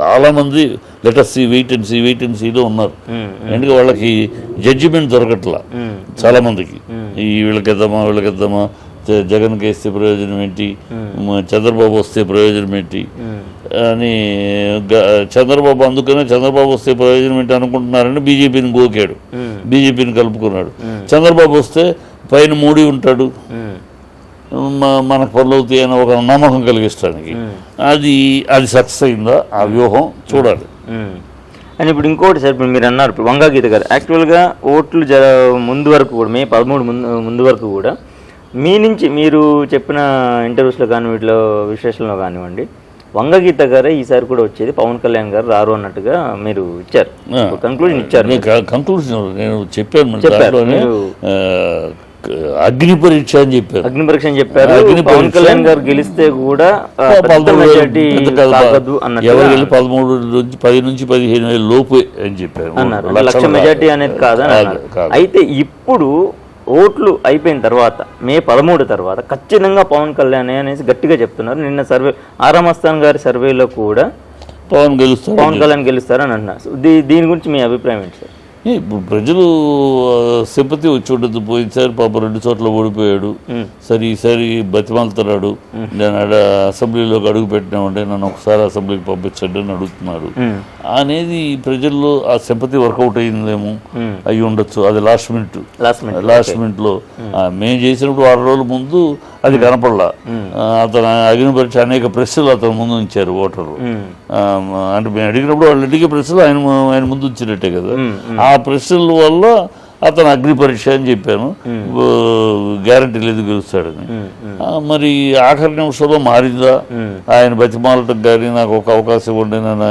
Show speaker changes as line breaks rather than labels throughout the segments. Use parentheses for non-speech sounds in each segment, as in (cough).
చాలా మంది letter C wait and C wait and సిలో ఉన్నారు. ఎందుకంటే వాళ్ళకి జడ్జిమెంట్ దొరకట్లా చాలా మందికి. ఈ వీళ్ళకిద్దామా వీళ్ళకిద్దామా జగన్కి వేస్తే ప్రయోజనం ఏంటి? చంద్రబాబు వస్తే ప్రయోజనం ఏంటి? అని చంద్రబాబు అందుకనే చంద్రబాబు వస్తే ప్రయోజనం ఏంటి అనుకుంటున్నారని బీజేపీని గోకాడు. బీజేపీని కలుపుకున్నాడు. చంద్రబాబు వస్తే పైన మోడీ ఉంటాడు. మనకు పనులు అవుతాయి అని ఒక నమ్మకం కలిగిస్తానికి. అది అది సక్సెస్ అయిందా? ఆ వ్యూహం చూడాలి.
అండ్ ఇప్పుడు ఇంకోటి సార్ ఇప్పుడు మీరు అన్నారు ఇప్పుడు వంగా గీత గారు యాక్చువల్గా ఓట్లు జ ముందు వరకు కూడా మే పదమూడు ముందు ముందు వరకు కూడా మీ నుంచి మీరు చెప్పిన ఇంటర్వ్యూస్లో కానీ వీటిలో విశ్లేషణలో కానివ్వండి వంగ గీత గారే ఈసారి కూడా వచ్చేది. పవన్ కళ్యాణ్ గారు రారు అన్నట్టుగా మీరు ఇచ్చారు. కంక్లూజన్ ఇచ్చారు.
కంక్లూజన్ నేను చెప్పాను
చెప్పారు.
అగ్ని పరీక్ష అని చెప్పాను
అగ్ని పరీక్ష అని చెప్పారు.
అగ్ని
పవన్. కళ్యాణ్ గారు గెలిస్తే కూడా
ఎవరు వెళ్ళి పదమూడు నుంచి పది నుంచి పదిహేను వేల లోపే అని చెప్పారు.
అన్నారు. లక్ష మెజార్టీ అనేది కాదని
కాదు,
అన్నారు.
కాదు.
అయితే ఇప్పుడు ఓట్లు అయిపోయిన తర్వాత మే పదమూడు తర్వాత ఖచ్చితంగా పవన్ కళ్యాణ్ అనేసి గట్టిగా చెప్తున్నారు. నిన్న సర్వే ఆరామ్ అస్థాన్ గారి సర్వేలో కూడా
పవన్ గెలుస్తాడు
పవన్ కళ్యాణ్ గెలుస్తారని అంటున్నారు. దీ- దీని గురించి మీ అభిప్రాయం ఏంటి సార్?
ఇప్పుడు ప్రజలు సింపతి వచ్చి ఉండదు. పోయినసారి పాప రెండు చోట్ల ఓడిపోయాడు. సరే ఈసారి బతిమాలుతున్నాడు. నేను ఆడ అసెంబ్లీలోకి అడుగు పెట్టినామంటే నన్ను ఒకసారి అసెంబ్లీకి పంపించండి అని అడుగుతున్నాడు అనేది ప్రజల్లో ఆ సింపతి వర్కౌట్ అయిందేమో అయి ఉండొచ్చు అది last minute
last minute
last మినిట్లో. ఆ, మేము చేసినప్పుడు ఆరు రోజుల ముందు అది కనపడలా. అతను అగిన పరీక్ష అనేక ప్రశ్నలు అతను ముందు ఉంచారు ఓటర్లు అంటే మేము అడిగినప్పుడు వాళ్ళు అడిగే ప్రశ్నలు ఆయన ఆయన ముందు ఉంచినట్టే కదా. ఆ ప్రశ్నల వల్ల అతను అగ్ని పరీక్ష అని చెప్పాను. గ్యారంటీ లేదు గెలుస్తాడని. మరి ఆఖరి నిమిషంలో మారిందా? ఆయన బతిమాలటం కానీ నాకు ఒక అవకాశం ఇవ్వండి నన్ను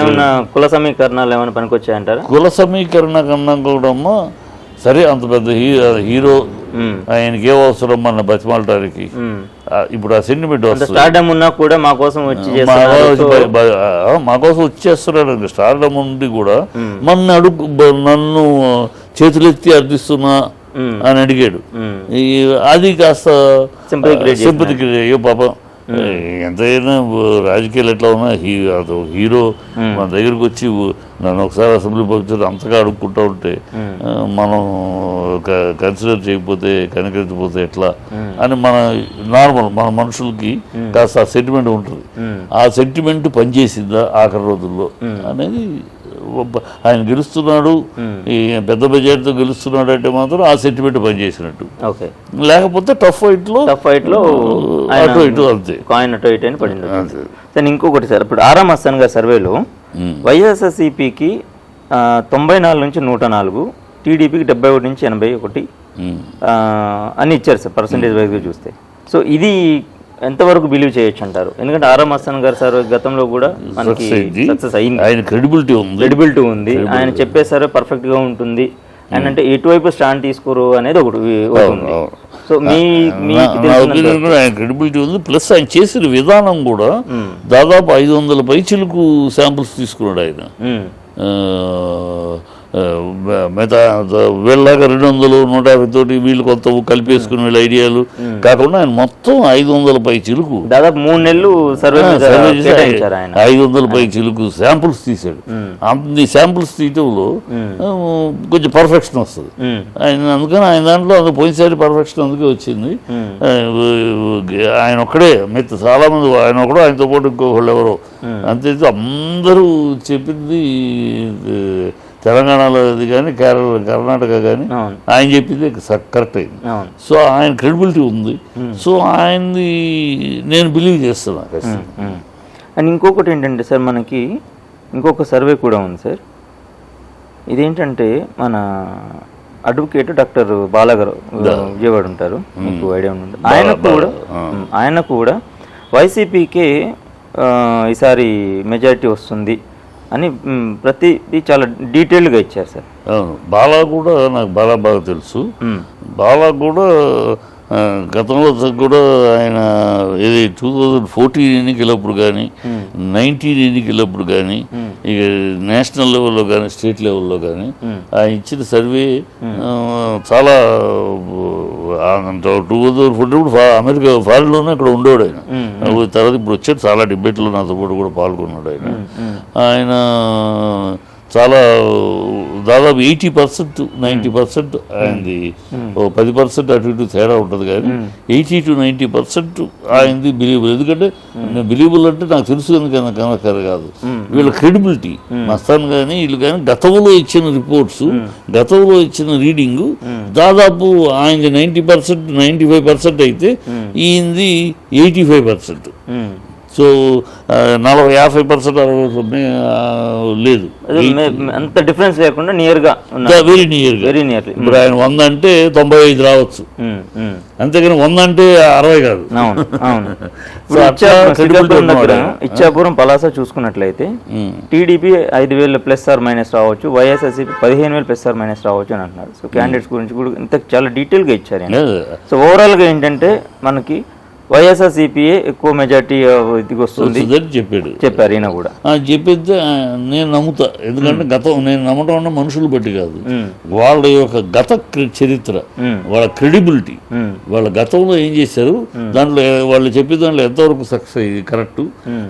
ఏమన్నా కుల సమీకరణాలు ఏమైనా పనికొచ్చాయంటారా?
కుల సమీకరణ కన్నా కూడా సరే అంత పెద్ద హీరో ఆయనకి ఏ అవసరం మన బతిమాలటానికి. ఆ, ఇప్పుడు ఆ సెంటిమెంట్ వస్తుంది
స్టార్డమ్ ఉన్నా కూడా మా కోసం వచ్చి
మా కోసం వచ్చేస్తున్నాడు స్టార్డమ్ ఉండి కూడా మన అడుగు బ- నన్ను చేతులెత్తి అర్థిస్తున్నా అని అడిగాడు. అది కాస్త సింపతి పాపం. ఎంతైనా రాజకీయాలు ఎట్లా ఉన్నా హీ అదో హీరో మన దగ్గరికి వచ్చి నన్ను ఒకసారి అసెంబ్లీ పంపించారు అంతగా అడుక్కుంటా ఉంటే మనం కన్సిడర్ చేయకపోతే కనికరించకపోతే ఎట్లా? అని మన నార్మల్ మన మనుషులకి కాస్త ఆ సెంటిమెంట్ ఉంటుంది. ఆ సెంటిమెంట్ పనిచేసిందా ఆఖరి రోజుల్లో అనేది ఆయన గెలుస్తున్నాడు. ఈ పెద్ద బడ్జెట్తో గెలుస్తున్నాడు అంటే మాత్రం ఆ సెంటిమెంట్ పనిచేసినట్టు.
ఓకే.
లేకపోతే టఫ్ ఫైట్లో
టఫ్ ఫైట్లో
అటు ఇటు అంతే.
కాయిన్ అటు ఇటు అని పడింది. సార్ ఇంకొకటి సార్ ఇప్పుడు ఆరామ్ అస్సాన్ గారి సర్వేలో వైఎస్ఆర్సీపీకి తొంభై నాలుగు నుంచి నూట నాలుగు టీడీపీకి డెబ్బై ఒకటి నుంచి ఎనభై ఒకటి. ఆ, అని ఇచ్చారు సార్ పర్సంటేజ్ వైజ్గా చూస్తే. సో ఇది ఎంతవరకు బిలీవ్ చేయొచ్చు అంటారు? ఎందుకంటే ఆరామ్ అస్సాన్ గారు సార్ గతంలో కూడా మనకి. సక్సెస్ అయింది.
ఆయన క్రెడిబిలిటీ ఉంది.
క్రెడిబిలిటీ ఉంది. ఆయన చెప్పేసారు పర్ఫెక్ట్గా ఉంటుంది. అండ్ అంటే ఎటువైపు స్టాండ్ తీసుకోరు అనేది ఒకటి. సో మీ
ఆయన క్రెడిబిలిటీ ఉంది. ప్లస్ ఆయన చేసిన విధానం కూడా దాదాపు ఐదు వందల పైచిలకు శాంపుల్స్ తీసుకున్నాడు ఆయన. ఆ, మిగతా వీళ్ళలాగా రెండు వందలు నూట యాభై తోటి వీళ్ళు కొత్త కలిపేసుకుని వీళ్ళ ఐడియాలు. కాకుండా ఆయన మొత్తం ఐదు వందల పై చిలుకు.
దాదాపు మూడు నెలలు సర్వే
ఐదు వందల పై చిలుకు శాంపుల్స్ తీశాడు. అన్ని శాంపుల్స్ తీయటంలో కొంచెం పర్ఫెక్షన్ వస్తుంది. ఆయన అందుకని ఆయన దాంట్లో అందుకు పోయినసారి పర్ఫెక్షన్ అందుకే వచ్చింది. ఆయన ఒక్కడే మిగతా చాలా మంది ఆయన ఒకడు ఆయనతో పాటు ఇంకొకళ్ళు ఎవరో. అంతే అందరూ చెప్పింది తెలంగాణలో అది కానీ కేరళ కర్ణాటక కానీ ఆయన చెప్పింది కరెక్ట్ అయింది. సో ఆయన క్రెడిబిలిటీ ఉంది. సో ఆయనది నేను బిలీవ్ చేస్తున్నా ఖచ్చితంగా.
మ్మ్. అండ్ ఇంకొకటి ఏంటంటే సార్ మనకి ఇంకొక సర్వే కూడా ఉంది సార్. ఇదేంటంటే మన అడ్వకేట్ డాక్టర్ బాలాగారు విజయవాడ ఉంటారు. మీకు ఐడియా ఉంటుంది ఆయన కూడా. ఆయన కూడా వైసీపీకే ఈసారి మెజారిటీ వస్తుంది. అని మ్మ్, ప్రతిదీ చాలా డీటెయిల్గా ఇచ్చారు సార్.
అవును. బాలా కూడా నాకు బాలా బాగా తెలుసు. బాలా కూడా గతంలో కూడా ఆయన ఇది టూ థౌజండ్ ఫోర్టీన్ ఎన్నికలప్పుడు కానీ నైన్టీన్ ఎన్నికలప్పుడు కానీ ఇక నేషనల్ లెవెల్లో కానీ స్టేట్ లెవెల్లో కానీ ఆయన ఇచ్చిన సర్వే ఆ, చాలా టూ థౌసండ్ ఫోర్టీన్ అమెరికా ఫారిన్లోనే అక్కడ ఉండేవాడు ఆయన. తర్వాత ఇప్పుడు వచ్చాడు చాలా డిబేట్లో నాతో పాటు కూడా పాల్గొన్నాడు ఆయన. ఆయన చాలా దాదాపు ఎయిటీ పర్సెంట్ నైంటీ పర్సెంట్ ఆయనది ఓ పది పర్సెంట్ అటు ఇటు తేడా ఉంటుంది కానీ ఎయిటీ టు నైంటీ పర్సెంట్ ఆయనది బిలీబుల్ ఎందుకంటే నేను బిలీబుల్ అంటే నాకు తెలుసు కనుక కనుక కాదు. వీళ్ళ క్రెడిబిలిటీ మస్తాన్ కానీ వీళ్ళు కానీ గతంలో ఇచ్చిన రిపోర్ట్స్ గతంలో ఇచ్చిన రీడింగ్ దాదాపు ఆయనది ninety percent ninety five percent అయితే ఈయనది ఎయిటీ ఫైవ్ పర్సెంట్. సో నలభై యాభై పర్సెంట్ అరవై లేదు.
అంత డిఫరెన్స్ లేకుండా నియర్గా ఉన్నారు
వెరీ నియర్గా
వెరీ నియర్లీ
ఇప్పుడు ఆయన వంద అంటే తొంభై ఐదు రావచ్చు. అంతేగాని వంద అంటే అరవై కాదు.
అవును అవును.
సో (laughs)
ఇప్పుడు
అట్లా
ఇచ్చాపురం పలాస చూసుకున్నట్లయితే. టీడీపీ ఐదు వేల ప్లస్ ఆర్ మైనస్ రావచ్చు వైఎస్ఆర్సీపీ పదిహేను వేలు ప్లస్ ఆర్ మైనస్ రావచ్చు అని అంటున్నారు. సో క్యాండిడేట్స్ గురించి కూడా ఇంత చాలా డీటెయిల్గా ఇచ్చారు. సో ఓవరాల్గా ఏంటంటే మనకి వైఎస్ఆర్సీపీఏ ఎక్కువ మెజార్టీ ఇదికి వస్తుంది.
చెప్పాడు.
చెప్పారు ఈయన కూడా.
చెప్పితే నేను నమ్ముతా. ఎందుకంటే గతం నేను నమ్మటం అన్న మనుషులు బట్టి కాదు. వాళ్ళ యొక్క గత చరిత్ర. వాళ్ళ క్రెడిబిలిటీ. వాళ్ళ గతంలో ఏం చేశారు? దాంట్లో వాళ్ళు చెప్పే దాంట్లో ఎంతవరకు సక్సెస్ అయ్యి కరెక్ట్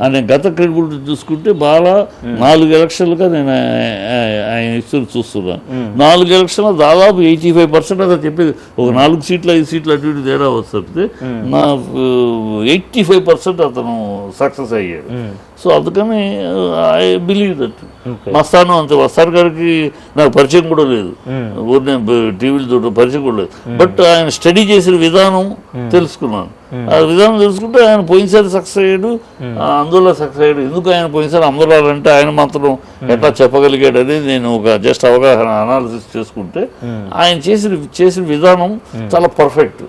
అనే గత క్రెడిబిలిటీ చూసుకుంటే బాగా నాలుగు ఎలక్షన్లుగా నేను ఆయన ఇస్తున్న చూస్తున్నాను. నాలుగు ఎలక్షన్లో దాదాపు ఎయిటీ ఫైవ్ పర్సెంట్ అదే చెప్పేది. ఒక నాలుగు సీట్లు ఐదు సీట్లు అటు ఇటు తేడా వస్తుంది నా ఎయిటీ ఫైవ్ పర్సెంట్ అతను సక్సెస్ అయ్యాడు. సో అందుకని ఐ బిలీవ్ దట్ మస్తాను అంతే మస్తాన్ గారికి నాకు పరిచయం కూడా లేదు. ఊరినే టీవీలతో పరిచయం కూడా లేదు. బట్ ఆయన స్టడీ చేసిన విధానం తెలుసుకున్నాను. విధానం తెలుసుకుంటే ఆయన పోయినసారి సక్సెస్ అయ్యాడు. అందులో సక్సెస్ అయ్యాడు. ఎందుకు ఆయన పోయినసారి అందరూ అంటే ఆయన మాత్రం ఎట్లా చెప్పగలిగాడు అనేది నేను ఒక జస్ట్ అవగాహన అనాలిసిస్ చేసుకుంటే ఆయన చేసిన చేసిన విధానం చాలా పర్ఫెక్ట్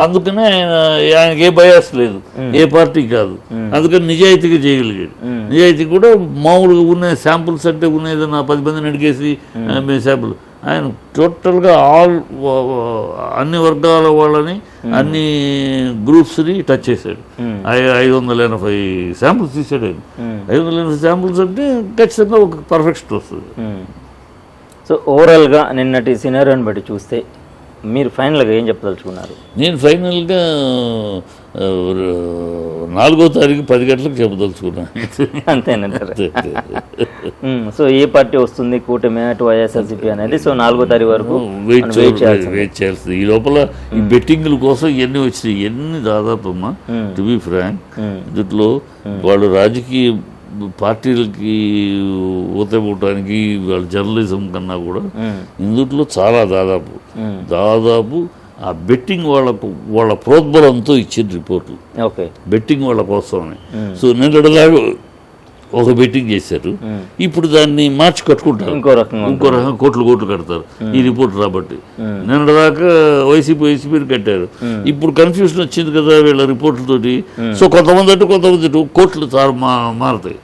అందుకనే ఆయన ఆయనకి ఏ బయాస్ లేదు. ఏ పార్టీ కాదు. అందుకని నిజాయితీగా చేయగలిగాడు. నిజాయితీ కూడా మామూలుగా ఉన్న శాంపుల్స్ అంటే ఉన్న ఏదైనా పది మందిని అడిగేసి శాంపుల్ ఆయన టోటల్గా ఆల్ అన్ని వర్గాల వాళ్ళని అన్ని గ్రూప్స్ని టచ్ చేశాడు. ఐదు వందల ఎనభై శాంపుల్స్ తీసాడు ఆయన. ఐదు వందల ఎనభై శాంపుల్స్ అంటే ఖచ్చితంగా ఒక పర్ఫెక్షన్ వస్తుంది.
సో ఓవరాల్గా నిన్నటి సినారియోని బట్టి చూస్తే మీరు ఫైనల్గా ఏం చెప్పదలుచుకున్నారు?
నేను ఫైనల్గా నాలుగో తారీఖు పది గంటలకు చెప్పదలుచుకున్నాను
అంతేనంటారు. సో ఏ పార్టీ వస్తుంది కూటమి అటు వైఎస్ఆర్సీపీ అనేది సో నాలుగో తారీఖు వరకు
వెయిట్
మనం వెయిట్ చేయాల్సింది.
ఈ లోపల ఈ బెట్టింగ్ల కోసం ఇవన్నీ వచ్చినాయి. ఎన్ని దాదాపు అమ్మా టు బి ఫ్రాంక్ దీంట్లో వాళ్ళు రాజకీయ పార్టీలకి ఊతపడటానికి వాళ్ళ జర్నలిజం కన్నా కూడా ఇందుట్లో చాలా దాదాపు. దాదాపు ఆ బెట్టింగ్ వాళ్ళకు వాళ్ళ ప్రోద్బలంతో ఇచ్చిన రిపోర్ట్లు
ఓకే.
బెట్టింగ్ వాళ్ళ కోసమే సో నిన్నటిదాకా ఒక బెట్టింగ్ చేశారు. ఇప్పుడు దాన్ని మార్చి కట్టుకుంటారు.
ఇంకో రకంగా
ఇంకో రకంగా కోట్లు కోట్లు కడతారు ఈ రిపోర్ట్ రాబట్టి. నిన్నటిదాకా వైసీపీ వైసీపీ కట్టారు. ఇప్పుడు కన్ఫ్యూజన్ వచ్చింది కదా వీళ్ళ రిపోర్ట్ తోటి సో కొంతమంది అటు కొంతమంది ఇటు కోట్లు మారుతాయి.